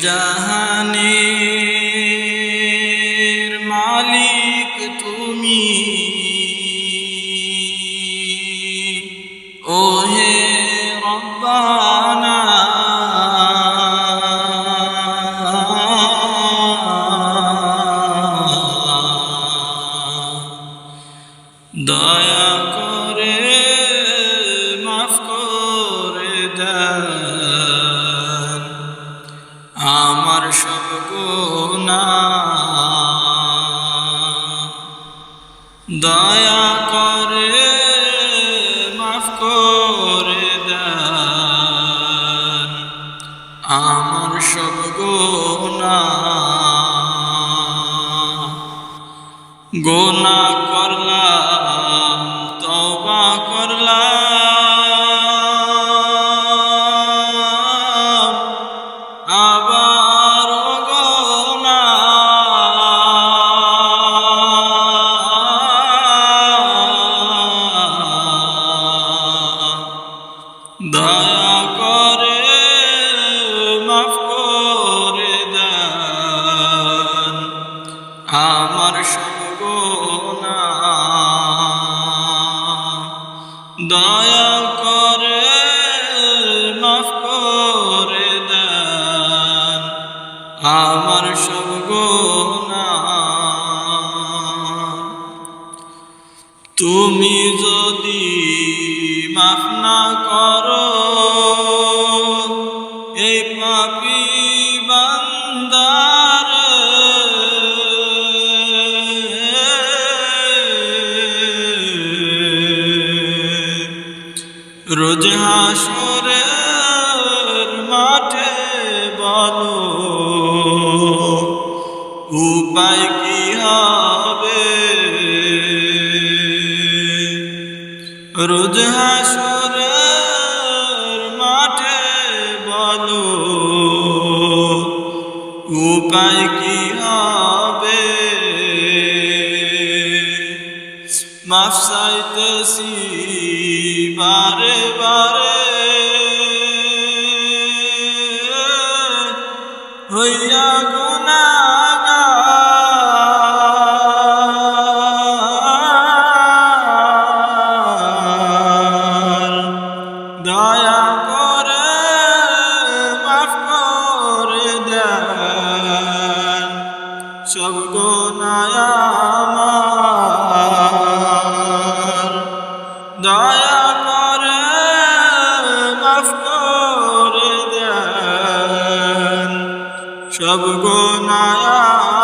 জাহানের মালিক তুমি। ওহে রব্বানা আমার সব গুনাহ দয়া করে মাফ করে দেন আমার সব গোনা গোনা করলাম তবা করলাম। আমার সব দয়া করে মাফ করে দেন আমার সব তুমি যদি মাফ না করো, এই রোজ হাসরের মাঠে বলো, উপায় কি হবে? রোজ হাসরের মাঠে বলো, উপায় কি হবে? মাফ চাইতেছি হইয়া গুনাগার। দয়া করে মাফ করে দেন। সব গোনায় আমার সব গোনায়